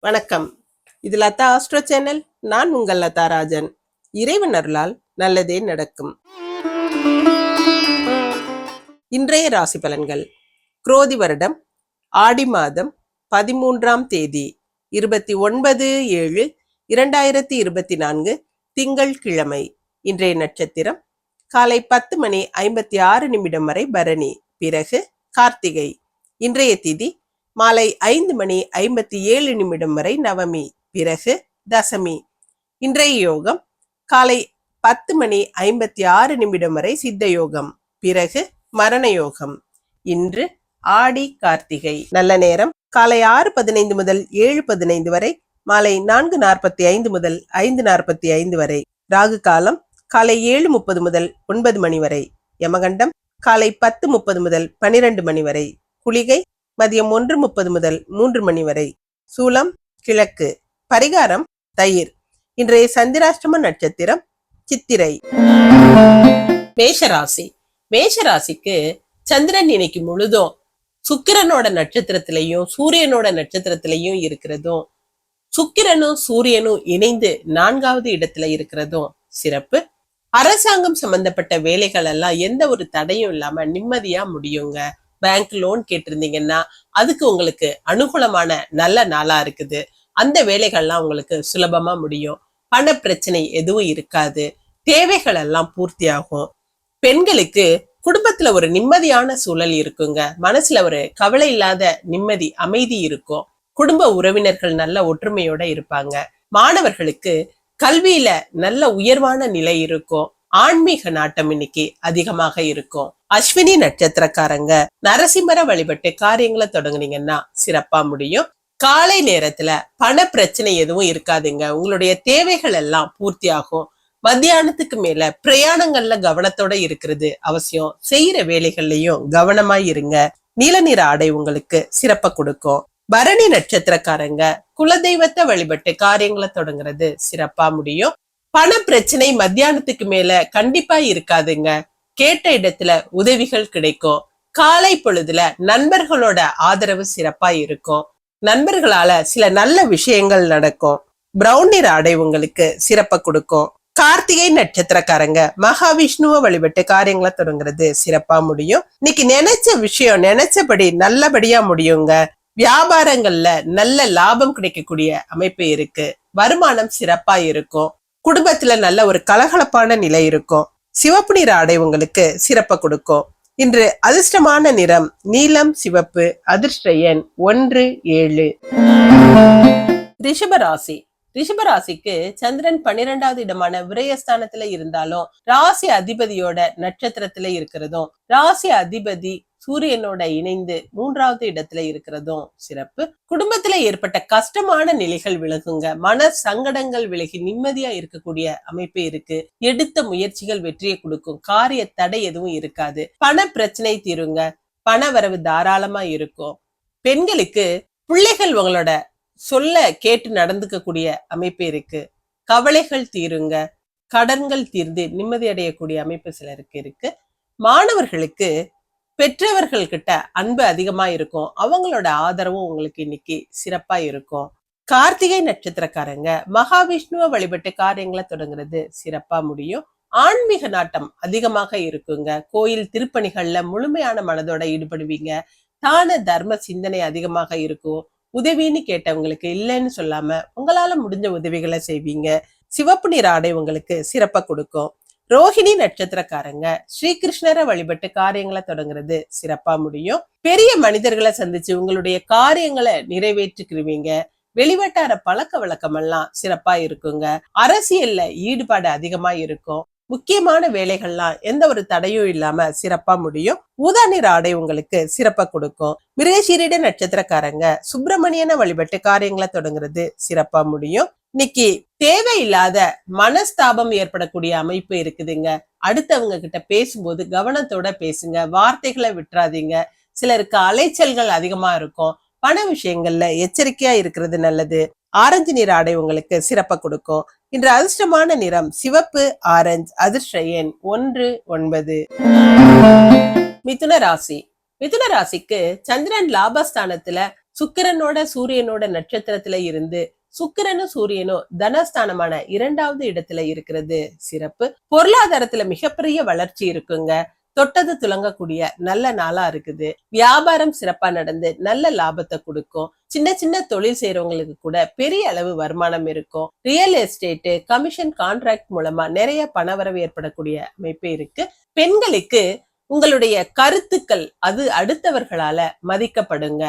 வணக்கம். இது Latha astro channel. நான் உங்கள் லதா ராஜன். இறைவன் அருளால் நல்லதே நடக்கும். இன்றைய ராசி பலன்கள். குரோதி வருடம் ஆடி மாதம் பதிமூன்றாம் தேதி இருபத்தி ஒன்பது ஏழு இரண்டாயிரத்தி இருபத்தி நான்கு திங்கள் கிழமை. இன்றைய நட்சத்திரம் காலை பத்து மணி ஐம்பத்தி ஆறு நிமிடம் வரை பரணி. பிறகு கார்த்திகை. இன்றைய திதி மாலை ஐந்து மணி ஐம்பத்தி ஏழு நிமிடம் வரை நவமி பிறகு தசமி. இன்றைய யோகம் காலை பத்து மணி ஐம்பத்தி ஆறு நிமிடம் வரை சித்த யோகம் பிறகு மரண யோகம். இன்று ஆடி கார்த்திகை. நல்ல நேரம். காலை ஆறு பதினைந்து முதல் ஏழு பதினைந்து வரை மாலை நான்கு நாற்பத்தி ஐந்து முதல் ஐந்து நாற்பத்தி ஐந்து வரை. ராகு காலம் காலை ஏழு முப்பது முதல் ஒன்பது மணி வரை. யமகண்டம் காலை பத்து முப்பது முதல் பனிரெண்டு மணி வரை. குளிகை மதியம் ஒன்று முப்பது முதல் மூன்று மணி வரை. சூலம் கிழக்கு. பரிகாரம் தயிர். இன்றைய சந்திராஷ்டம நட்சத்திரம் சித்திரை. மேஷராசி. மேஷராசிக்கு சந்திரன் இன்னைக்கு முழுதும் சுக்கிரனோட நட்சத்திரத்திலையும் சூரியனோட நட்சத்திரத்திலையும் இருக்கிறதும் சுக்கிரனும் சூரியனும் இணைந்து நான்காவது இடத்துல இருக்கிறதும் சிறப்பு. அரசாங்கம் சம்பந்தப்பட்ட வேலைகள் எல்லாம் எந்த ஒரு தடையும் இல்லாம நிம்மதியா முடியுங்க. பேங்க் லோன் கேட்டிருந்தீங்கன்னா அதுக்கு உங்களுக்கு அனுகூலமான நல்ல நாளா இருக்குது. அந்த வேலைகள்லாம் உங்களுக்கு சுலபமா முடியும். பண பிரச்சனை எதுவும் இருக்காது. தேவைகள் எல்லாம் பூர்த்தி ஆகும் பெண்களுக்கு குடும்பத்துல ஒரு நிம்மதியான சூழல் இருக்குங்க. மனசுல ஒரு கவலை இல்லாத நிம்மதி அமைதி இருக்கும். குடும்ப உறவினர்கள் நல்ல ஒற்றுமையோட இருப்பாங்க. மாணவர்களுக்கு கல்வியில நல்ல உயர்வான நிலை இருக்கும். ஆன்மீக நாட்டம் இன்னைக்கு அதிகமாக இருக்கும். அஸ்வினி நட்சத்திரக்காரங்க நரசிம்மர வழிபட்டு காரியங்களை தொடங்குனீங்கன்னா சிறப்பா முடியும். காலை நேரத்துல பண பிரச்சனை எதுவும் இருக்காதுங்க. உங்களுடைய தேவைகள் எல்லாம் பூர்த்தி ஆகும் மத்தியானத்துக்கு மேல பிரயாணங்கள்ல கவனத்தோட இருக்கிறது அவசியம். செய்யற வேலைகள்லயும் கவனமா இருங்க. நீல நிற ஆடை உங்களுக்கு சிறப்ப கொடுக்கும். பரணி நட்சத்திரக்காரங்க குலதெய்வத்தை வழிபட்டு காரியங்களை தொடங்குறது சிறப்பா முடியும். பண பிரச்சனை மத்தியானத்துக்கு மேல கண்டிப்பா இருக்காதுங்க. கேட்ட இடத்துல உதவிகள் கிடைக்கும். காலை பொழுதுல நண்பர்களோட ஆதரவு சிறப்பா இருக்கும். நண்பர்களால சில நல்ல விஷயங்கள் நடக்கும். பிரவுன் நிற ஆடை உங்களுக்கு சிறப்ப கொடுக்கும். கார்த்திகை நட்சத்திரக்காரங்க மகாவிஷ்ணுவை வழிபட்டு காரியங்களை தொடங்குறது சிறப்பா முடியும். இன்னைக்கு நினைச்ச விஷயம் நினைச்சபடி நல்லபடியா முடியுங்க. வியாபாரங்கள்ல நல்ல லாபம் கிடைக்கக்கூடிய அமைப்பு இருக்கு. வருமானம் சிறப்பா இருக்கும். குடும்பத்துல நல்ல ஒரு கலகலப்பான நிலை இருக்கும். சிவப்பு நிற ஆடை உங்களுக்கு சிறப்ப கொடுக்கும். இன்று அதிர்ஷ்டமான நிறம் நீலம் சிவப்பு அதிர்ஷ்ட எண் ஒன்று ஏழு. ரிஷபராசி. ரிஷபராசிக்கு சந்திரன் பன்னிரெண்டாவது இடமான விரயஸ்தானத்துல இருந்தாலும் ராசி அதிபதியோட நட்சத்திரத்துல இருக்கிறதும் ராசி அதிபதி சூரியனோட இணைந்து மூன்றாவது இடத்துல இருக்கிறதும் சிறப்பு. குடும்பத்துல ஏற்பட்ட கஷ்டமான நிலைகள் விலகுங்க. மன சங்கடங்கள் விலகி நிம்மதியா இருக்கக்கூடிய அமைப்பு இருக்கு. எடுத்த முயற்சிகள் வெற்றியை கொடுக்கும். காரிய தடை எதுவும் இருக்காது. பண பிரச்சனை தீருங்க. பண வரவு தாராளமா இருக்கும். பெண்களுக்கு பிள்ளைகள் உங்களோட சொல்ல கேட்டு நடந்துக்க கூடிய அமைப்பு இருக்கு. கவலைகள் தீருங்க. கடன்கள் தீர்ந்து நிம்மதி அடையக்கூடிய அமைப்பு சிலருக்கு இருக்கு. மாணவர்களுக்கு பெற்றவர்கள் கிட்ட அன்பு அதிகமா இருக்கும். அவங்களோட ஆதரவும் உங்களுக்கு இன்னைக்கு சிறப்பா இருக்கும். கார்த்திகை நட்சத்திரக்காரங்க மகாவிஷ்ணுவை வழிபட்டு காரியங்களை தொடங்குறது சிறப்பா முடியும். ஆன்மீக நாட்டம் அதிகமாக இருக்குங்க. கோயில் திருப்பணிகள்ல முழுமையான மனதோட ஈடுபடுவீங்க. தான தர்ம சிந்தனை அதிகமாக இருக்கும். உதவின்னு கேட்டவங்களுக்கு இல்லைன்னு சொல்லாம உங்களால முடிஞ்ச உதவிகளை செய்வீங்க. சிவப்பு நிற ஆடை உங்களுக்கு சிறப்பா கொடுக்கும். ரோஹிணி நட்சத்திரக்காரங்க ஸ்ரீகிருஷ்ணரை வழிபட்டு காரியங்களை தொடங்குறது சிறப்பா முடியும். பெரிய மனிதர்களை சந்திச்சு உங்களுடைய காரியங்களை நிறைவேற்றிக்கிருவீங்க. வெளிவட்டார பழக்க வழக்கம் எல்லாம் சிறப்பா இருக்குங்க. அரசியல்ல ஈடுபாடு அதிகமா இருக்கும். முக்கியமான வேலைகள்லாம் எந்த ஒரு தடையும் இல்லாம சிறப்பா முடியும். ஊதா நிற ஆடை உங்களுக்கு சிறப்பா கொடுக்கும். மிருகசீரிட நட்சத்திரக்காரங்க சுப்பிரமணியனை வழிபட்டு காரியங்களை தொடங்குறது சிறப்பா முடியும். இன்னைக்கு தேவையில்லாத மனஸ்தாபம் ஏற்படக்கூடிய அமைப்பு இருக்குதுங்க. அடுத்தவங்க கிட்ட பேசும்போது கவனத்தோட பேசுங்க. வார்த்தைகளை விட்டுறாதீங்க. சிலருக்கு அலைச்சல்கள் அதிகமா இருக்கும். பண விஷயங்கள்ல எச்சரிக்கையா இருக்கிறது நல்லது. ஆரஞ்சு நிற ஆடை உங்களுக்கு சிறப்ப கொடுக்கும். இன்று அதிர்ஷ்டமான நிறம் சிவப்பு ஆரஞ்சு அதிர்ஷ்ட எண் ஒன்று ஒன்பது. மிதுன ராசி. மிதுன ராசிக்கு சந்திரன் லாபஸ்தானத்துல சுக்கிரனோட சூரியனோட நட்சத்திரத்துல இருந்து சுக்கிரனும் சூரியனும் தனஸ்தானமான இரண்டாவது இடத்துல இருக்கிறது. சிறப்பு. பொருளாதாரத்துல மிகப்பெரிய வளர்ச்சி இருக்குங்க. தொட்டது துலங்கக்கூடிய நல்ல நாளா இருக்குது. வியாபாரம் சிறப்பா நடந்து நல்ல லாபத்தை கொடுக்கும். சின்ன சின்ன தொழில் செய்யறவங்களுக்கு கூட பெரிய அளவு வருமானம் இருக்கும். ரியல் எஸ்டேட்டு கமிஷன் கான்ட்ராக்ட் மூலமா நிறைய பணவரவு ஏற்படக்கூடிய அமைப்பு இருக்கு. பெண்களுக்கு உங்களுடைய கருத்துக்கள் அது அடுத்தவர்களால மதிக்கப்படுங்க.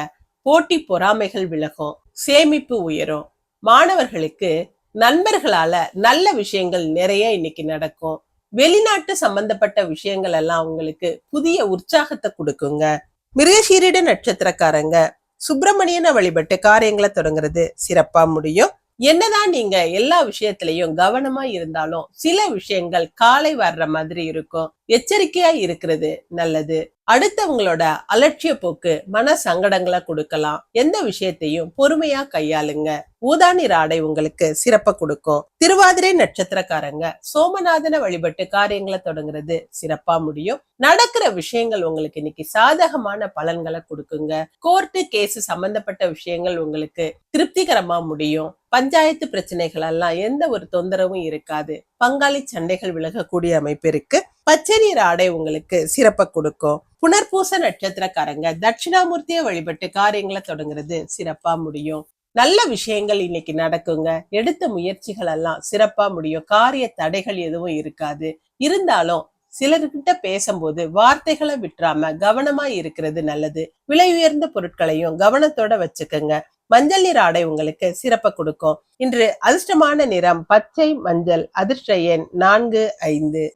போட்டி பொறாமைகள் விலகும். சேமிப்பு உயரும். மாணவர்களுக்கு நண்பர்களால நல்ல விஷயங்கள் நிறைய இன்னைக்கு நடக்கும். வெளிநாட்டு சம்பந்தப்பட்ட விஷயங்கள் எல்லாம் உங்களுக்கு புதிய உற்சாகத்தை கொடுக்குங்க. மிருகசீரிட நட்சத்திரக்காரங்க சுப்பிரமணியனை வழிபட்டு காரியங்களை தொடங்குறது சிறப்பா முடியும். என்னதான் நீங்க எல்லா விஷயத்திலையும் கவனமா இருந்தாலும் சில விஷயங்கள் காலை வர்ற மாதிரி இருக்கும். எச்சரிக்கையா இருக்கிறது நல்லது. அடுத்தவங்களோட அலட்சிய போக்கு மன சங்கடங்களை கொடுக்கலாம். எந்த விஷயத்தையும் பொறுமையா கையாளுங்க. ஊதானிற ஆடை உங்களுக்கு சிறப்ப கொடுக்கும். திருவாதிரை நட்சத்திரக்காரங்க சோமநாதனை வழிபட்டு காரியங்களை தொடங்குறது சிறப்பா முடியும். நடக்கிற விஷயங்கள் உங்களுக்கு இன்னைக்கு சாதகமான பலன்களை கொடுக்குங்க. கோர்ட்டு கேஸ் சம்பந்தப்பட்ட விஷயங்கள் உங்களுக்கு திருப்திகரமா முடியும். பஞ்சாயத்து பிரச்சனைகள் எல்லாம் எந்த ஒரு தொந்தரவும் இருக்காது. பங்காளி சண்டைகள் விலகக்கூடிய அமைப்பு இருக்கு. பச்சை நீர் ஆடை உங்களுக்கு சிறப்ப கொடுக்கும். புனர்பூச நட்சத்திரக்காரங்க தட்சிணாமூர்த்தியை வழிபட்டு காரியங்களை தொடங்குறது சிறப்பா முடியும். நல்ல விஷயங்கள் இன்னைக்கு நடக்குங்க. எடுத்த முயற்சிகள் எல்லாம் சிறப்பா முடியும். காரிய தடைகள் எதுவும் இருக்காது. இருந்தாலும் சிலர்கிட்ட பேசும்போது வார்த்தைகளை விட்டுறாம கவனமா இருக்கிறது நல்லது. விலை உயர்ந்த பொருட்களையும் கவனத்தோட வச்சுக்கோங்க. மஞ்சள் நிற ஆடை உங்களுக்கு சிறப்ப கொடுக்கும். இன்று அதிர்ஷ்டமான நிறம் பச்சை மஞ்சள் அதிர்ஷ்ட எண் நான்கு ஐந்து.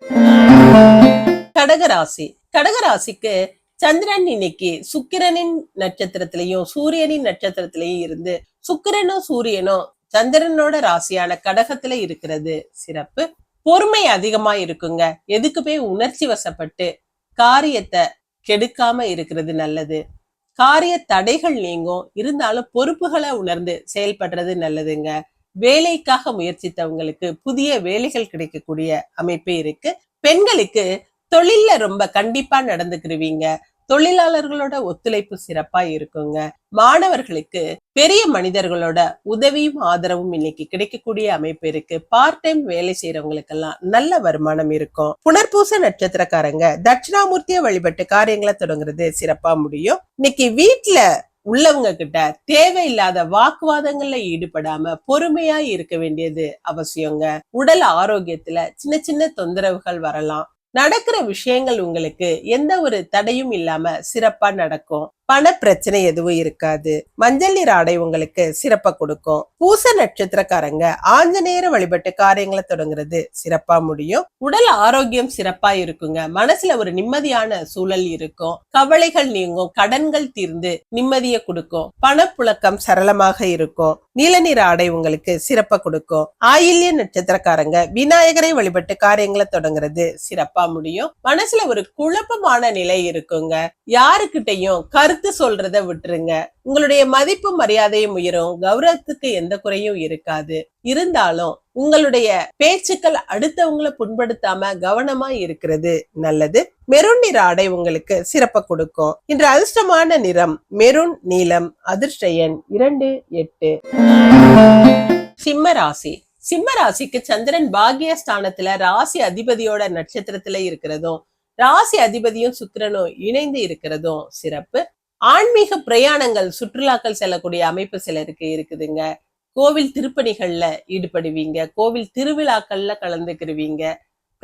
கடகராசி. கடகராசிக்கு சந்திரன் இன்னைக்கு சுக்கிரனின் நட்சத்திரத்திலையும் சூரியனின் நட்சத்திரத்திலையும் இருந்து சுக்கிரனும் சூரியனும் சந்திரனோட ராசியான கடகத்துல இருக்கிறது. சிறப்பு. பொறுமை அதிகமா இருக்குங்க. எதுக்குமே உணர்ச்சி வசப்பட்டு காரியத்தை கெடுக்காம இருக்கிறது நல்லது. காரிய தடைகள் நீங்கும். இருந்தாலும் பொறுப்புகளை உணர்ந்து செயல்படுறது நல்லதுங்க. வேலைக்காக முயற்சித்தவங்களுக்கு புதிய வேலைகள் கிடைக்கக்கூடிய அமைப்பு இருக்கு. பெண்களுக்கு தொழில்ல ரொம்ப கண்டிப்பா நடந்துக்கிருவீங்க. தொழிலாளர்களோட ஒத்துழைப்பு சிறப்பா இருக்குங்க. மாணவர்களுக்கு பெரிய மனிதர்களோட உதவியும் ஆதரவும் இன்னைக்கு கிடைக்கக்கூடிய அமைப்பு இருக்கு. பார்ட் டைம் வேலை செய்யறவங்களுக்கெல்லாம் நல்ல வருமானம் இருக்கும். புனர்பூச நட்சத்திரக்காரங்க தட்சிணாமூர்த்திய வழிபட்டு காரியங்களை தொடங்குறது சிறப்பா முடியும். இன்னைக்கு வீட்டுல உள்ளவங்க கிட்ட தேவையில்லாத வாக்குவாதங்கள்ல ஈடுபடாம பொறுமையா இருக்க வேண்டியது அவசியங்க. உடல் ஆரோக்கியத்துல சின்ன சின்ன தொந்தரவுகள் வரலாம். நடக்கிற விஷயங்கள் உங்களுக்கு எந்த ஒரு தடையும் இல்லாம சிறப்பா நடக்கும். பண பிரச்சனை எதுவும் இருக்காது. மஞ்சள் நீர் ஆடை உங்களுக்கு சிறப்பா கொடுக்கும். பூச நட்சத்திரக்காரங்க ஆஞ்சநேயர வழிபட்டு காரியங்களை தொடங்குறது சிறப்பா முடியும். உடல் ஆரோக்கியம் சிறப்பா இருக்குங்க. மனசுல ஒரு நிம்மதியான சூழல் இருக்கும். கவலைகள் நீங்கும். கடன்கள் தீர்ந்து நிம்மதியை கொடுக்கும். பணப்புழக்கம் சரளமாக இருக்கும். நீல நிற ஆடை உங்களுக்கு சிறப்பா கொடுக்கும். ஆயில்ய நட்சத்திரக்காரங்க விநாயகரை வழிபட்டு காரியங்களை தொடங்குறது சிறப்பா முடியும். மனசுல ஒரு குழப்பமான நிலை இருக்குங்க. யாருக்கிட்டையும் கருத்து சொல்றத விட்டுருங்க. உங்களுடைய மதிப்பு மரியாதையும் உயரும். கௌரவத்துக்கு எந்த குறையும் இருக்காது. இருந்தாலும் உங்களுடைய பேச்சுக்கள் அடுத்தவங்களை புண்படுத்தாம கவனமா இருக்கிறது நல்லது. மெரூன் நிற ஆடை உங்களுக்கு சிறப்ப கொடுக்கும். இன்று அதிர்ஷ்டமான நிறம் மெரூன் நீலம் அதிர்ஷ்டயன் இரண்டு எட்டு. சிம்ம ராசி. சிம்ம ராசிக்கு சந்திரன் பாகியஸ்தானத்துல ராசி அதிபதியோட நட்சத்திரத்துல இருக்கிறதும் ராசி அதிபதியும் சுக்கிரனும் இணைந்து இருக்கிறதும் சிறப்பு. ஆன்மீக பிரயாணங்கள் சுற்றுலாக்கள் செல்லக்கூடிய அமைப்பு சிலருக்கு இருக்குதுங்க. கோவில் திருப்பணிகள்ல ஈடுபடுவீங்க. கோவில் திருவிழாக்கள்ல கலந்துக்கிருவீங்க.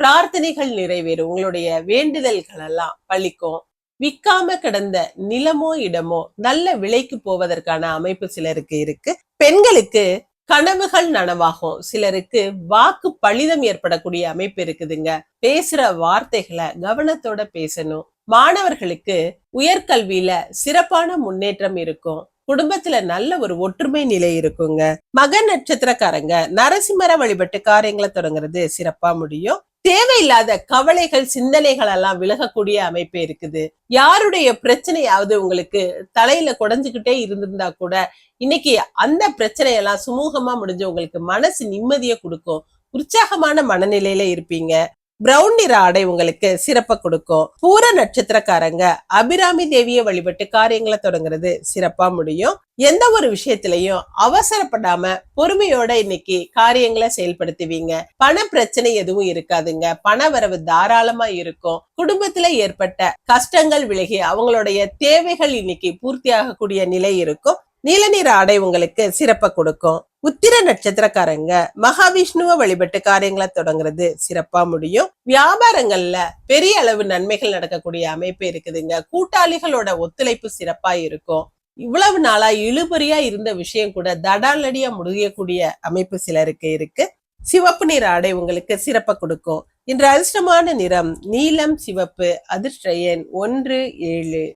பிரார்த்தனைகள் நிறைவேறும். உங்களுடைய வேண்டுதல்கள் எல்லாம் பழிக்கும். விற்காம கிடந்த நிலமோ இடமோ நல்ல விலைக்கு போவதற்கான அமைப்பு சிலருக்கு இருக்கு. பெண்களுக்கு கனவுகள் நனவாகும். சிலருக்கு வாக்கு பழிதம் ஏற்படக்கூடிய அமைப்பு இருக்குதுங்க. பேசுற வார்த்தைகளை கவனத்தோட பேசணும். மாணவர்களுக்கு உயர்கல்வியில சிறப்பான முன்னேற்றம் இருக்கும். குடும்பத்துல நல்ல ஒரு ஒற்றுமை நிலை இருக்குங்க. மக நட்சத்திரக்காரங்க நரசிம்மர வழிபட்டு காரியங்களை தொடங்குறது சிறப்பா முடியும். தேவையில்லாத கவலைகள் சிந்தனைகள் எல்லாம் விலகக்கூடிய அமைப்பு இருக்குது. யாருடைய பிரச்சனையாவது உங்களுக்கு தலையில குடஞ்சுக்கிட்டே இருந்திருந்தா கூட இன்னைக்கு அந்த பிரச்சனையெல்லாம் சுமூகமா முடிஞ்சு உங்களுக்கு மனசு நிம்மதியை கொடுக்கும். உற்சாகமான மனநிலையில இருப்பீங்க. பிரவுன் நிற ஆடை உங்களுக்கு சிறப்ப கொடுக்கும். பூர நட்சத்திரக்காரங்க அபிராமி தேவியை வழிபட்டு காரியங்களை தொடங்குறது சிறப்பா முடியும். எந்த ஒரு விஷயத்திலையும் அவசரப்படாம பொறுமையோட இன்னைக்கு காரியங்களை செயல்படுத்துவீங்க. பண பிரச்சனை எதுவும் இருக்காதுங்க. பண வரவு தாராளமா இருக்கும். குடும்பத்துல ஏற்பட்ட கஷ்டங்கள் விலகி அவங்களுடைய தேவைகள் இன்னைக்கு பூர்த்தியாகக்கூடிய நிலை இருக்கும். நீல நிற ஆடை உங்களுக்கு சிறப்பை கொடுக்கும். உத்திர நட்சத்திரக்காரங்க மகாவிஷ்ணுவை வழிபட்டு காரியங்களை தொடங்குறது சிறப்பா முடியும். வியாபாரங்கள்ல பெரிய அளவு நன்மைகள் நடக்கக்கூடிய அமைப்பு இருக்குதுங்க. கூட்டாளிகளோட ஒத்துழைப்பு சிறப்பா இருக்கும். இவ்வளவு நாளா இழுபறியா இருந்த விஷயம் கூட தடாலடியா முடியக்கூடிய அமைப்பு சிலருக்கு இருக்கு. சிவப்பு நிற ஆடை உங்களுக்கு சிறப்பை கொடுக்கும். இன்று அதிர்ஷ்டமான நிறம் நீலம் சிவப்பு அதிர்ஷ்ட எண் ஒன்று ஏழு.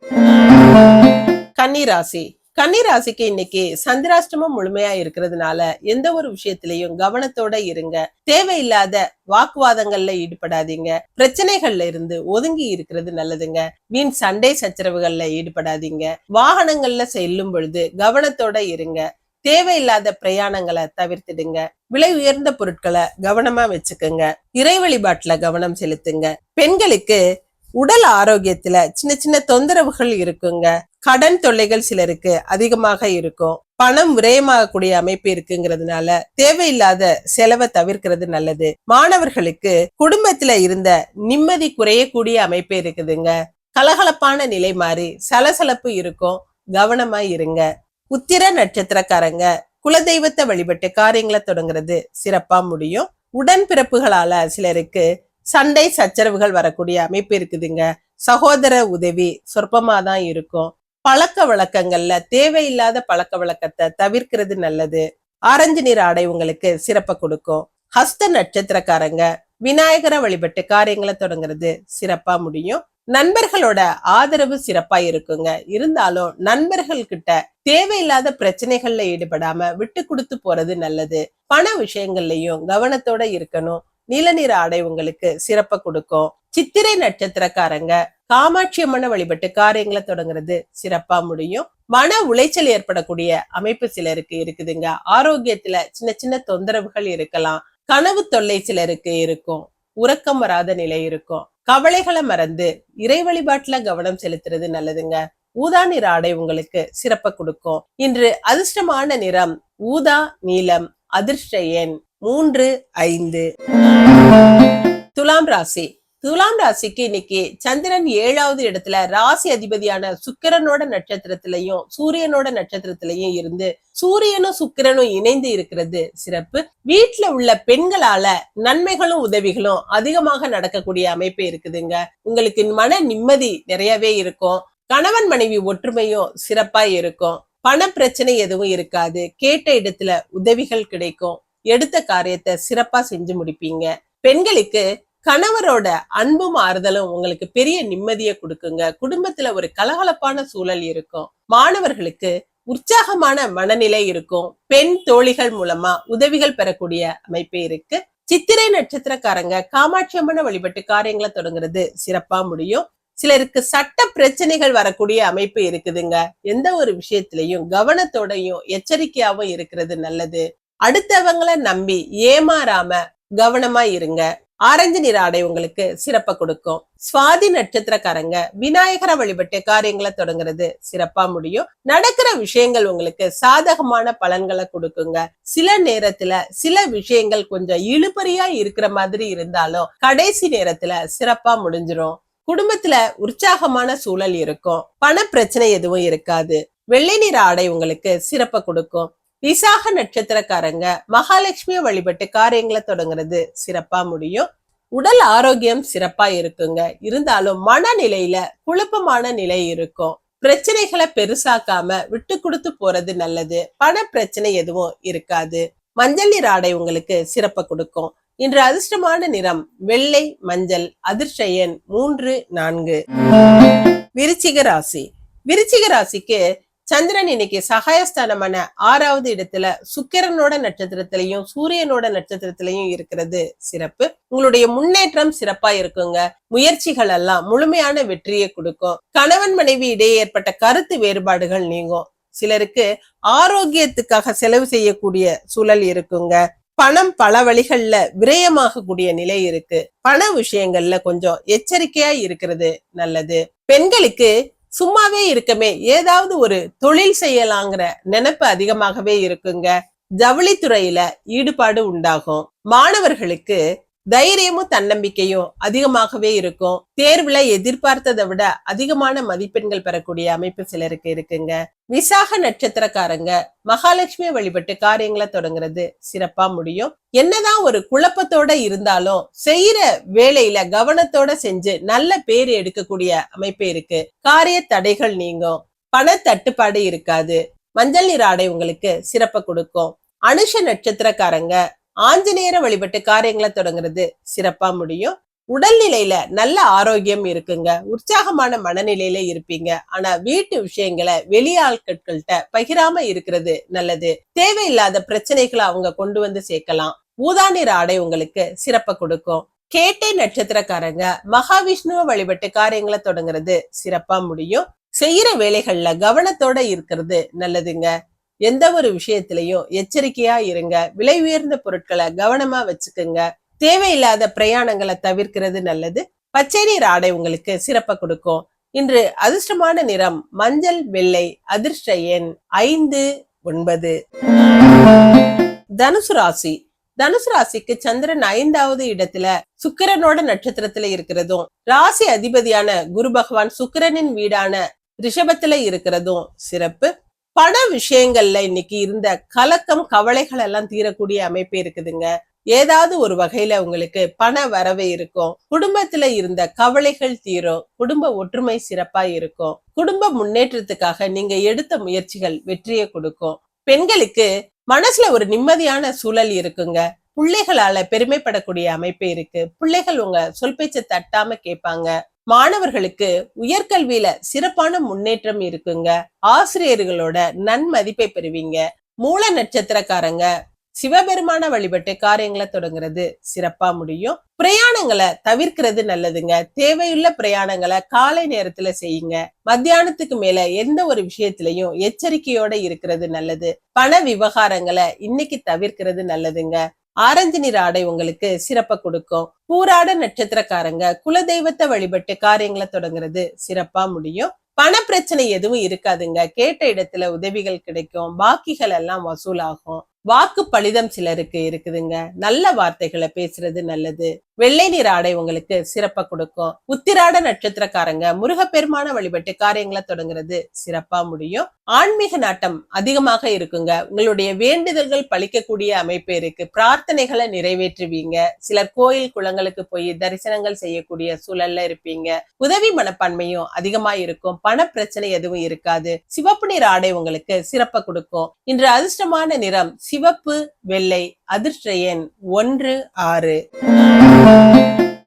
கன்னிராசி கன்னிராசிக்கு இன்னைக்கு சந்திராஷ்டமம் முழுமையா இருக்கிறதுனால எந்த ஒரு விஷயத்திலையும் கவனத்தோட இருங்க. தேவையில்லாத வாக்குவாதங்கள்ல ஈடுபடாதீங்க. பிரச்சனைகள்ல இருந்து ஒதுங்கி இருக்கிறது நல்லதுங்க. மீன் சண்டை சச்சரவுகள்ல ஈடுபடாதீங்க. வாகனங்கள்ல செல்லும் பொழுது கவனத்தோட இருங்க. தேவையில்லாத பிரயாணங்களை தவிர்த்துடுங்க. விலை உயர்ந்த பொருட்களை கவனமா வச்சுக்கோங்க. இறை வழிபாட்டுல கவனம் செலுத்துங்க. பெண்களுக்கு உடல் ஆரோக்கியத்துல சின்ன சின்ன தொந்தரவுகள் இருக்குங்க. கடன் தொல்லைகள் சிலருக்கு அதிகமாக இருக்கும். பணம் விரயமாகக்கூடிய அமைப்பு இருக்குங்கிறதுனால தேவையில்லாத செலவை தவிர்க்கிறது நல்லது. மாணவர்களுக்கு குடும்பத்துல இருந்த நிம்மதி குறையக்கூடிய அமைப்பு இருக்குதுங்க. கலகலப்பான நிலை மாறி சலசலப்பு இருக்கும். கவனமா இருங்க. உத்திர நட்சத்திரக்காரங்க குலதெய்வத்தை வழிபட்டு காரியங்களை தொடங்குறது சிறப்பா முடியும். உடன்பிறப்புகளால சிலருக்கு சண்டை சச்சரவுகள் வரக்கூடிய அமைப்பு இருக்குதுங்க. சகோதர உதவி சொற்பமா தான் இருக்கும். பழக்க வழக்கங்கள்ல தேவையில்லாத பழக்க வழக்கத்தை தவிர்க்கிறது நல்லது. ஆரஞ்சு நிற ஆடை உங்களுக்கு சிறப்ப கொடுக்கும். ஹஸ்த நட்சத்திரக்காரங்க விநாயகரை வழிபட்டு காரியங்களை தொடங்குறது சிறப்பா முடியும். நண்பர்களோட ஆதரவு சிறப்பா இருக்குங்க. இருந்தாலும் நண்பர்கள் கிட்ட தேவையில்லாத பிரச்சனைகள்ல ஈடுபடாம விட்டு கொடுத்து போறது நல்லது. பண விஷயங்கள்லயும் கவனத்தோட இருக்கணும். நீல நிற ஆடை உங்களுக்கு சிறப்ப கொடுக்கும். சித்திரை நட்சத்திரக்காரங்க காமாட்சி அம்மனை வழிபட்டு காரியங்களை தொடங்குறது சிறப்பா முடியும். மன உளைச்சல் ஏற்படக்கூடிய அமைப்பு சிலருக்கு இருக்குதுங்க. ஆரோக்கியத்துல சின்ன சின்ன தொந்தரவுகள் இருக்கலாம். கனவு தொல்லை சிலருக்கு இருக்கும். உறக்கம் வராத நிலை இருக்கும். கவலைகளை மறந்து இறை வழிபாட்டுல கவனம் செலுத்துறது நல்லதுங்க. ஊதா நிற ஆடை உங்களுக்கு சிறப்ப கொடுக்கும். இன்று அதிர்ஷ்டமான நிறம் ஊதா நீலம் அதிர்ஷ்ட எண். மூன்று ஐந்து. துலாம் ராசி. துலாம் ராசிக்கு இன்னைக்கு சந்திரன் ஏழாவது இடத்துல ராசி அதிபதியான சுக்கிரனோட நட்சத்திரத்திலையும் சூரியனோட நட்சத்திரத்திலையும் இருந்து சூரியனும் சுக்கிரனும் இணைந்து இருக்கிறது சிறப்பு. வீட்டுல உள்ள பெண்களால நன்மைகளும் உதவிகளும் அதிகமாக நடக்கக்கூடிய அமைப்பு இருக்குதுங்க. உங்களுக்கு மன நிம்மதி நிறையவே இருக்கும். கணவன் மனைவி ஒற்றுமையும் சிறப்பா இருக்கும். பண பிரச்சனை எதுவும் இருக்காது. கேட்ட இடத்துல உதவிகள் கிடைக்கும். எடுத்த காரியத்தை சிறப்பா செஞ்சு முடிப்பீங்க. பெண்களுக்கு கணவரோட அன்பும் ஆறுதலும் உங்களுக்கு பெரிய நிம்மதியை கொடுக்குங்க. குடும்பத்துல ஒரு கலகலப்பான சூழல் இருக்கும். மாணவர்களுக்கு உற்சாகமான மனநிலை இருக்கும். பெண் தோழிகள் மூலமா உதவிகள் பெறக்கூடிய அமைப்பு இருக்கு. சித்திரை நட்சத்திரக்காரங்க காமாட்சி அம்மனை வழிபட்டு காரியங்களை தொடங்குறது சிறப்பா முடியும். சிலருக்கு சட்ட பிரச்சனைகள் வரக்கூடிய அமைப்பு இருக்குதுங்க. எந்த ஒரு விஷயத்திலையும் கவனத்தோடையும் எச்சரிக்கையாவும் இருக்கிறது நல்லது. அடுத்தவங்களை நம்பி ஏமாறாம கவனமா இருங்க. ஆரஞ்சு நிற ஆடை உங்களுக்கு சிறப்ப கொடுக்கும். சுவாதி நட்சத்திரக்காரங்க விநாயகரை வழிபட்டு காரியங்களை தொடங்குறது சிறப்பா முடியும். நடக்கிற விஷயங்கள் உங்களுக்கு சாதகமான பலன்களை கொடுக்குங்க. சில நேரத்துல சில விஷயங்கள் கொஞ்சம் இழுபறியா இருக்கிற மாதிரி இருந்தாலும் கடைசி நேரத்துல சிறப்பா முடிஞ்சிரும். குடும்பத்துல உற்சாகமான சூழல் இருக்கும். பண பிரச்சனை எதுவும் இருக்காது. வெள்ளை நிற ஆடை உங்களுக்கு சிறப்ப கொடுக்கும். விசாக நட்சத்திரக்காரங்க மகாலட்சுமியை வழிபட்டு காரியங்களை தொடங்குறது சிறப்பா முடியும். உடல் ஆரோக்கியம் சிறப்பா இருக்குங்க. இருந்தாலும் மனநிலையில குழப்பமான நிலை இருக்கும். பிரச்சனைகளை பெருசாக்காம விட்டு கொடுத்து போறது நல்லது. பண பிரச்சனை எதுவும் இருக்காது. மஞ்சள் நிற ஆடை உங்களுக்கு சிறப்ப கொடுக்கும். இன்று அதிர்ஷ்டமான நிறம் வெள்ளை மஞ்சள் அதிர்ஷ்ட எண் மூன்று நான்கு. விருச்சிக ராசி. விருச்சிக ராசிக்கு சந்திரன் இன்னைக்கு சகாயஸ்தானமான ஆறாவது இடத்துல சுக்கிரனோட நட்சத்திரத்திலையும் சூரியனோட நட்சத்திரத்திலையும் இருக்கிறது சிறப்பு. உங்களுடைய முன்னேற்றம் சிறப்பா இருக்குங்க. முயற்சிகள் எல்லாம் முழுமையான வெற்றியை கொடுக்கும். கணவன் மனைவி இடையே ஏற்பட்ட கருத்து வேறுபாடுகள் நீங்கும். சிலருக்கு ஆரோக்கியத்துக்காக செலவு செய்யக்கூடிய சூழல் இருக்குங்க. பணம் பல வழிகள்ல விரயமாகக்கூடிய நிலை இருக்கு. பண விஷயங்கள்ல கொஞ்சம் எச்சரிக்கையா இருக்கிறது நல்லது. பெண்களுக்கு சும்மாவே இருக்கமே. ஏதாவது ஒரு தொழில் செய்யலாங்கிற நினைப்பு அதிகமாகவே இருக்குங்க. ஜவுளித்துறையில ஈடுபாடு உண்டாகும். மாணவர்களுக்கு தைரியமும் தன்னம்பிக்கையும் அதிகமாகவே இருக்கும். தேர்வுல எதிர்பார்த்ததை விட அதிகமான மதிப்பெண்கள் பெறக்கூடிய அமைப்பு சிலருக்கு இருக்குங்க. விசாக நட்சத்திரக்காரங்க மகாலட்சுமி வழிபட்டு காரியங்களை தொடங்குறது சிறப்பா முடியும். என்னதான் ஒரு குழப்பத்தோட இருந்தாலும் செய்யற வேலையில கவனத்தோட செஞ்சு நல்ல பேர் எடுக்கக்கூடிய அமைப்பு இருக்கு. காரிய தடைகள் நீங்கும். பண தட்டுப்பாடு இருக்காது. மஞ்சள் நீர் ஆடை உங்களுக்கு சிறப்பை கொடுக்கும். அனுஷ நட்சத்திரக்காரங்க ஆஞ்சநேயரை வழிபட்டு காரியங்களை தொடங்குறது சிறப்பா முடியும். உடல்நிலையில நல்ல ஆரோக்கியம் இருக்குங்க. உற்சாகமான மனநிலையில இருப்பீங்க. ஆனா வீட்டு விஷயங்களை வெளியாட்கள்கிட்ட பகிராம இருக்கிறது நல்லது. தேவையில்லாத பிரச்சனைகளை அவங்க கொண்டு வந்து சேர்க்கலாம். ஊதாநீர் ஆடை உங்களுக்கு சிறப்பை கொடுக்கும். கேட்டை நட்சத்திரக்காரங்க மகாவிஷ்ணுவை வழிபட்டு காரியங்களை தொடங்குறது சிறப்பா முடியும். செய்யற வேலைகள்ல கவனத்தோட இருக்கிறது நல்லதுங்க. எந்த ஒரு விஷயத்திலையும் எச்சரிக்கையா இருங்க. விலை உயர்ந்த பொருட்களை கவனமா வச்சுக்கோங்க. தேவையில்லாத பிரயாணங்களை தவிர்க்கிறது நல்லது. பச்சை நீர் ஆடை உங்களுக்கு சிறப்பை கொடுக்கும். இன்று அதிர்ஷ்டமான நிறம் மஞ்சள் வெள்ளை அதிர்ஷ்ட எண் ஐந்து ஒன்பது. தனுசு ராசி. தனுசு ராசிக்கு சந்திரன் ஐந்தாவது இடத்துல சுக்கிரனோட நட்சத்திரத்துல இருக்கிறதும் ராசி அதிபதியான குரு பகவான் சுக்கிரனின் வீடான ரிஷபத்துல இருக்கிறதும் சிறப்பு. பண விஷயங்கள்ல இன்னைக்கு இருந்த கலக்கம் கவலைகள் எல்லாம் தீரக்கூடிய அமைப்பு இருக்குதுங்க. ஏதாவது ஒரு வகையில உங்களுக்கு பண வரவு இருக்கும். குடும்பத்துல இருந்த கவலைகள் தீரும். குடும்ப ஒற்றுமை சிறப்பா இருக்கும். குடும்ப முன்னேற்றத்துக்காக நீங்க எடுத்த முயற்சிகள் வெற்றியை கொடுக்கும். பெண்களுக்கு மனசுல ஒரு நிம்மதியான சூழல் இருக்குங்க. பிள்ளைகளால பெருமைப்படக்கூடிய அமைப்பு இருக்கு. பிள்ளைகள் உங்க சொல் பேச்ச தட்டாம கேட்பாங்க. மாணவர்களுக்கு உயர்கல்வியில சிறப்பான முன்னேற்றம் இருக்குங்க. ஆசிரியர்களோட நன்மதிப்பை பெறுவீங்க. மூல நட்சத்திரக்காரங்க சிவபெருமான வழிபட்டு காரியங்களை தொடங்குறது சிறப்பா முடியும். பிரயாணங்களை தவிர்க்கிறது நல்லதுங்க. தேவையுள்ள பிரயாணங்களை காலை நேரத்துல செய்யுங்க. மத்தியானத்துக்கு மேல எந்த ஒரு விஷயத்திலையும் எச்சரிக்கையோட இருக்கிறது நல்லது. பண விவகாரங்களை இன்னைக்கு தவிர்க்கிறது நல்லதுங்க. ஆரஞ்சு நிற ஆடை உங்களுக்கு சிறப்பை கொடுக்கும். பூராட நட்சத்திரக்காரங்க குலதெய்வத்தை வழிபட்டு காரியங்களை தொடங்குறது சிறப்பா முடியும். பண பிரச்சனை எதுவும் இருக்காதுங்க. கேட்ட இடத்துல உதவிகள் கிடைக்கும். பாக்கிகள் எல்லாம் வசூலாகும். வாக்கு பலிதம் சிலருக்கு இருக்குதுங்க. நல்ல வார்த்தைகளை பேசுறது நல்லது. வெள்ளை நிற ஆடை உங்களுக்கு சிறப்பா கொடுக்கும். உத்திராட நட்சத்திரக்காரங்க முருகப்பெருமான வழிபட்டு காரியங்களை தொடங்குறது சிறப்பா முடியும். ஆன்மீக நாட்டம் அதிகமாக இருக்குங்க. உங்களுடைய வேண்டுதல்கள் பழிக்கக்கூடிய அமைப்பு இருக்கு. பிரார்த்தனைகளை நிறைவேற்றுவீங்க. சிலர் கோயில் குளங்களுக்கு போய் தரிசனங்கள் செய்யக்கூடிய சூழல்ல இருப்பீங்க. உதவி மனப்பான்மையும் அதிகமா இருக்கும். பண பிரச்சனை எதுவும் இருக்காது. சிவப்பு நிற ஆடை உங்களுக்கு சிறப்பா கொடுக்கும். இன்று அதிர்ஷ்டமான நிறம் சிவப்பு வெள்ளை அதிர்ஷ்ட எண் ஒன்று ஆறு.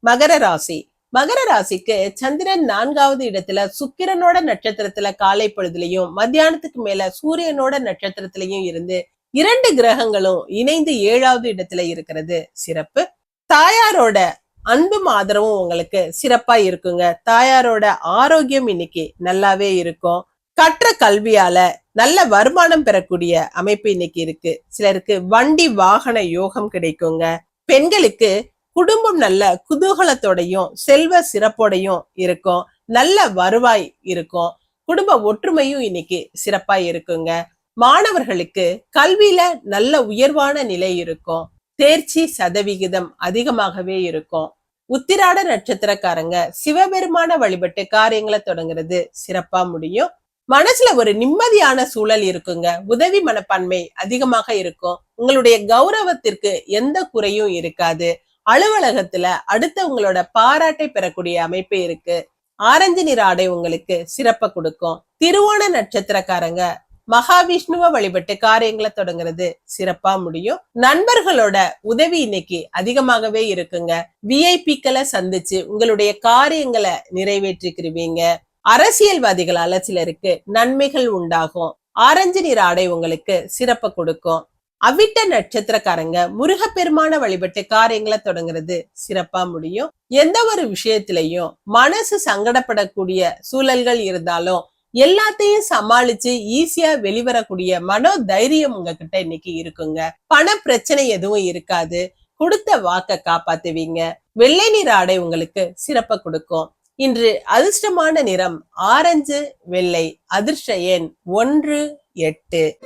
மகர ராசி. மகர ராசிக்கு சந்திரன் நான்காவது இடத்துல சுக்கிரனோட நட்சத்திரத்துல காலை பொழுதுலயும் மத்தியானத்துக்கு மேல சூரியனோட நட்சத்திரத்திலையும் இருந்து இரண்டு கிரகங்களும் இணைந்து ஏழாவது இடத்துல இருக்கிறது. சிறப்பு. தாயாரோட அன்பும் ஆதரவும் உங்களுக்கு சிறப்பா இருக்குங்க. தாயாரோட ஆரோக்கியம் இன்னைக்கு நல்லாவே இருக்கும். கற்ற கல்வியால நல்ல வருமானம் பெறக்கூடிய அமைப்பு இன்னைக்கு இருக்கு. சிலருக்கு வண்டி வாகன யோகம் கிடைக்குங்க. பெண்களுக்கு குடும்பம் நல்ல குதூகலத்தோடையும் செல்வ சிறப்போடையும் இருக்கும். நல்ல வருவாய் இருக்கும். குடும்ப ஒற்றுமையும் இன்னைக்கு சிறப்பா இருக்குங்க. மாணவர்களுக்கு கல்வியில நல்ல உயர்வான நிலை இருக்கும். தேர்ச்சி சதவிகிதம் அதிகமாகவே இருக்கும். உத்திராட நட்சத்திரக்காரங்க சிவபெருமான வழிபட்டு காரியங்களை தொடங்குறது சிறப்பா முடியும். மனசுல ஒரு நிம்மதியான சூழல் இருக்குங்க. உதவி மனப்பான்மை அதிகமாக இருக்கும். உங்களுடைய கௌரவத்திற்கு எந்த குறையும் இருக்காது. அலுவலகத்துல அடுத்தவங்களோட பாராட்டை பெறக்கூடிய அமைப்பு இருக்கு. ஆரஞ்சு நிற ஆடை உங்களுக்கு சிறப்பை கொடுக்கும். திருவோண நட்சத்திரக்காரங்க மகாவிஷ்ணுவை வழிபட்டு காரியங்களை தொடங்குறது சிறப்பா முடியும். நண்பர்களோட உதவி இன்னைக்கு அதிகமாகவே இருக்குங்க. விஐபிக்களை சந்திச்சு உங்களுடைய காரியங்களை நிறைவேற்றிக்கிருவீங்க. அரசியல்வாதிகளால சிலருக்கு நன்மைகள் உண்டாகும். ஆரஞ்சு நிற ஆடை உங்களுக்கு சிறப்பை கொடுக்கும். அவிட்ட நட்சத்திரக்காரங்க முருகப்பெருமான வழிபட்டு காரியங்களை தொடங்குறது சிறப்பா முடியும். எந்த ஒரு விஷயத்திலையும் மனசு சங்கடப்படக்கூடிய சூழல்கள் இருந்தாலும் எல்லாத்தையும் சமாளிச்சு ஈஸியா வெளிவரக்கூடிய மனோ தைரியம் உங்ககிட்ட இன்னைக்கு இருக்குங்க. பண பிரச்சனை எதுவும் இருக்காது. கொடுத்த வாக்க காப்பாத்துவீங்க. வெள்ளை நீர் ஆடை உங்களுக்கு சிறப்ப கொடுக்கும். இன்று அதிர்ஷ்டமான நிறம் ஆரஞ்சு வெள்ளை அதிர்ஷ்ட எண் ஒன்று எட்டு.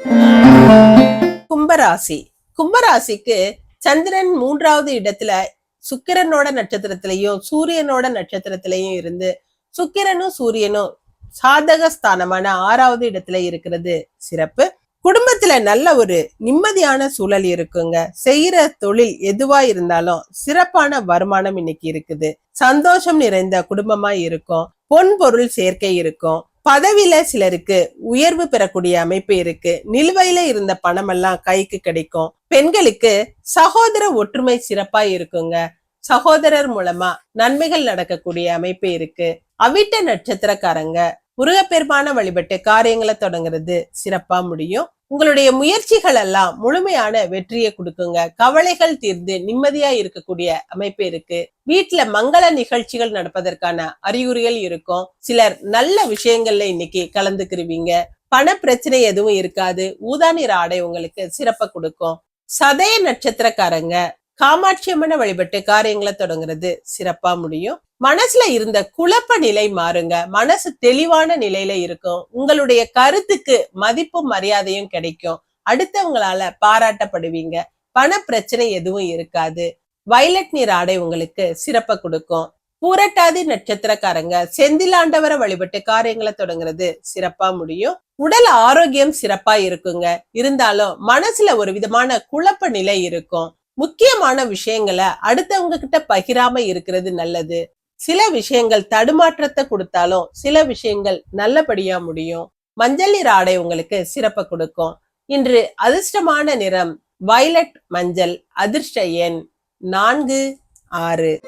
கும்பராசி. கும்பராசிக்கு சந்திரன் மூன்றாவது இடத்துல சுக்கிரனோட நட்சத்திரத்திலையும் சூரியனோட நட்சத்திரத்திலையும் இருந்து சுக்கிரனும் சூரியனும் சாதக ஸ்தானமான ஆறாவது இடத்துல இருக்கிறது. சிறப்பு. குடும்பத்துல நல்ல ஒரு நிம்மதியான சூழல் இருக்குங்க. செய்யற தொழில் எதுவா இருந்தாலும் சிறப்பான வருமானம் இன்னைக்கு இருக்குது. சந்தோஷம் நிறைந்த குடும்பமா இருக்கும். பொன் பொருள் சேர்க்கை இருக்கும். பதவியில சிலருக்கு உயர்வு பெறக்கூடிய அமைப்பு இருக்கு. நிலுவையில இருந்த பணம் எல்லாம் கைக்கு கிடைக்கும். பெண்களுக்கு சகோதர ஒற்றுமை சிறப்பா இருக்குங்க. சகோதரர் மூலமா நன்மைகள் நடக்கக்கூடிய அமைப்பு இருக்கு. அவிட்ட நட்சத்திரக்காரங்க முருகப்பெருமான வழிபட்டு காரியங்களை தொடங்குறது சிறப்பா முடியும். உங்களுடைய முயற்சிகள் எல்லாம் முழுமையான வெற்றியை கொடுக்குங்க. கவலைகள் தீர்ந்து நிம்மதியா இருக்கக்கூடிய அமைப்பு இருக்கு. வீட்டுல மங்கள நிகழ்ச்சிகள் நடப்பதற்கான அறிகுறிகள் இருக்கும். சிலர் நல்ல விஷயங்கள்ல இன்னைக்கு கலந்துக்கிருவீங்க. பண பிரச்சனை எதுவும் இருக்காது. ஊதா நிற ஆடை உங்களுக்கு சிறப்ப கொடுக்கும். சதய நட்சத்திரக்காரங்க காமாட்சி அம்மனை வழிபட்டு காரியங்களை தொடங்குறது சிறப்பா முடியும். மனசுல இருந்த குழப்ப நிலை மாறுங்க. மனசு தெளிவான நிலையில இருக்கும். உங்களுடைய கருத்துக்கு மதிப்பும் மரியாதையும் கிடைக்கும். அடுத்தவங்களால பாராட்டப்படுவீங்க. பண பிரச்சனை எதுவும் இருக்காது. வயலட் நீர் ஆடை உங்களுக்கு சிறப்ப கொடுக்கும். பூரட்டாதி நட்சத்திரக்காரங்க செந்திலாண்டவரை வழிபட்டு காரியங்களை தொடங்குறது சிறப்பா முடியும். உடல் ஆரோக்கியம் சிறப்பா இருக்குங்க. இருந்தாலும் மனசுல ஒரு விதமான குழப்ப நிலை இருக்கும். முக்கியமான விஷயங்களை அடுத்தவங்க கிட்ட பகிராம இருக்கிறது நல்லது. சில விஷயங்கள் தடுமாற்றத்தை கொடுத்தாலும் சில விஷயங்கள் நல்லபடியா முடியும். மஞ்சள் நிற ஆடை உங்களுக்கு சிறப்ப கொடுக்கும். இன்று அதிர்ஷ்டமான நிறம் வயலட் மஞ்சள் அதிர்ஷ்ட எண் நான்கு ஆறு.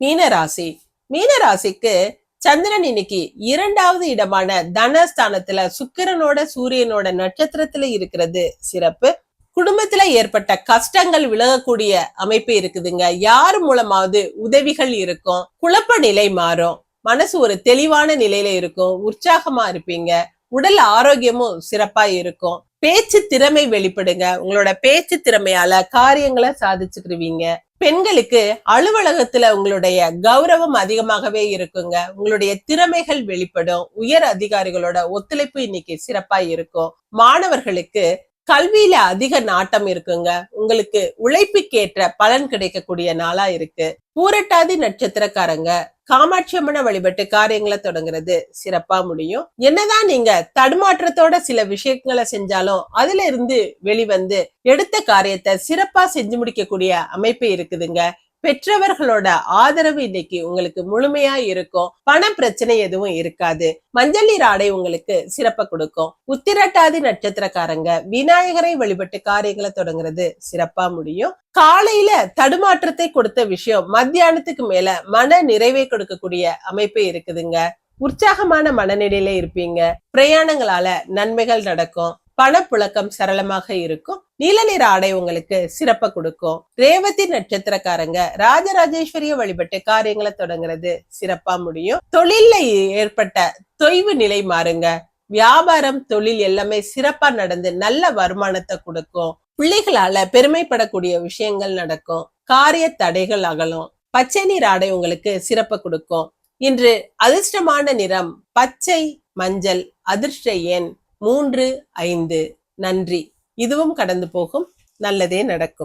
மீனராசி. மீனராசிக்கு சந்திரன் இன்னைக்கு இரண்டாவது இடமான தனஸ்தானத்துல சுக்கிரனோட சூரியனோட நட்சத்திரத்துல இருக்கிறது சிறப்பு. குடும்பத்துல ஏற்பட்ட கஷ்டங்கள் விலகக்கூடிய அமைப்பு இருக்குதுங்க. யார் மூலமாவது உதவிகள் இருக்கும் குழப்ப நிலை மாறும் மனசு ஒரு தெளிவான நிலையில இருக்கும் உற்சாகமா இருப்பீங்க உடல் ஆரோக்கியமும் சிறப்பா இருக்கும். பேச்சு திறமை வெளிப்படுங்க. உங்களோட பேச்சு திறமையால காரியங்களை சாதிச்சுக்கிருவீங்க. பெண்களுக்கு அலுவலகத்துல உங்களுடைய கௌரவம் அதிகமாகவே இருக்குங்க. உங்களுடைய திறமைகள் வெளிப்படும். உயர் அதிகாரிகளோட ஒத்துழைப்பு இன்னைக்கு சிறப்பா இருக்கும். மாணவர்களுக்கு கல்வியில அதிக நாட்டம் இருக்குங்க. உங்களுக்கு உழைப்புக்கேற்ற பலன் கிடைக்கக்கூடிய நாளா இருக்கு. பூரட்டாதி நட்சத்திரக்காரங்க காமாட்சி அம்மனை வழிபட்டு காரியங்களை தொடங்குறது சிறப்பா முடியும். என்னதான் நீங்க தடுமாற்றத்தோட சில விஷயங்களை செஞ்சாலும் அதுல இருந்து வெளிவந்து எடுத்த காரியத்தை சிறப்பா செஞ்சு முடிக்கக்கூடிய அமைப்பு இருக்குதுங்க. பெற்றவர்களோட ஆதரவு இன்னைக்கு உங்களுக்கு முழுமையா இருக்கும். பண பிரச்சனை எதுவும் இருக்காது. மஞ்சள் நீர் ஆடை உங்களுக்கு சிறப்ப கொடுக்கும். உத்திரட்டாதி நட்சத்திரக்காரங்க விநாயகரை வழிபட்டு காரியங்களை தொடங்குறது சிறப்பா முடியும். காலையில தடுமாற்றத்தை கொடுத்த விஷயம் மத்தியானத்துக்கு மேல மன நிறைவை கொடுக்கக்கூடிய அமைப்பு இருக்குதுங்க. உற்சாகமான மனநிலையில இருப்பீங்க. பிரயாணங்களால நன்மைகள் நடக்கும். பணப்புழக்கம் சரளமாக இருக்கும். நீல நிற ஆடை உங்களுக்கு சிறப்ப கொடுக்கும். ரேவதி நட்சத்திரக்காரங்க ராஜராஜேஸ்வரிய வழிபட்டு காரியங்களை தொடங்குறது சிறப்பா முடியும். தொழில்ல ஏற்பட்ட தொய்வு நிலை மாறுங்க. வியாபாரம் தொழில் எல்லாமே சிறப்பா நடந்து நல்ல வருமானத்தை கொடுக்கும். பிள்ளைகளால பெருமைப்படக்கூடிய விஷயங்கள் நடக்கும். காரிய தடைகள் அகலும். பச்சை நீர் ஆடை உங்களுக்கு சிறப்பை கொடுக்கும். இன்று அதிர்ஷ்டமான நிறம் பச்சை மஞ்சள் அதிர்ஷ்ட எண். மூன்று ஐந்து. நன்றி. இதுவும் கடந்து போகும். நல்லதே நடக்கும்.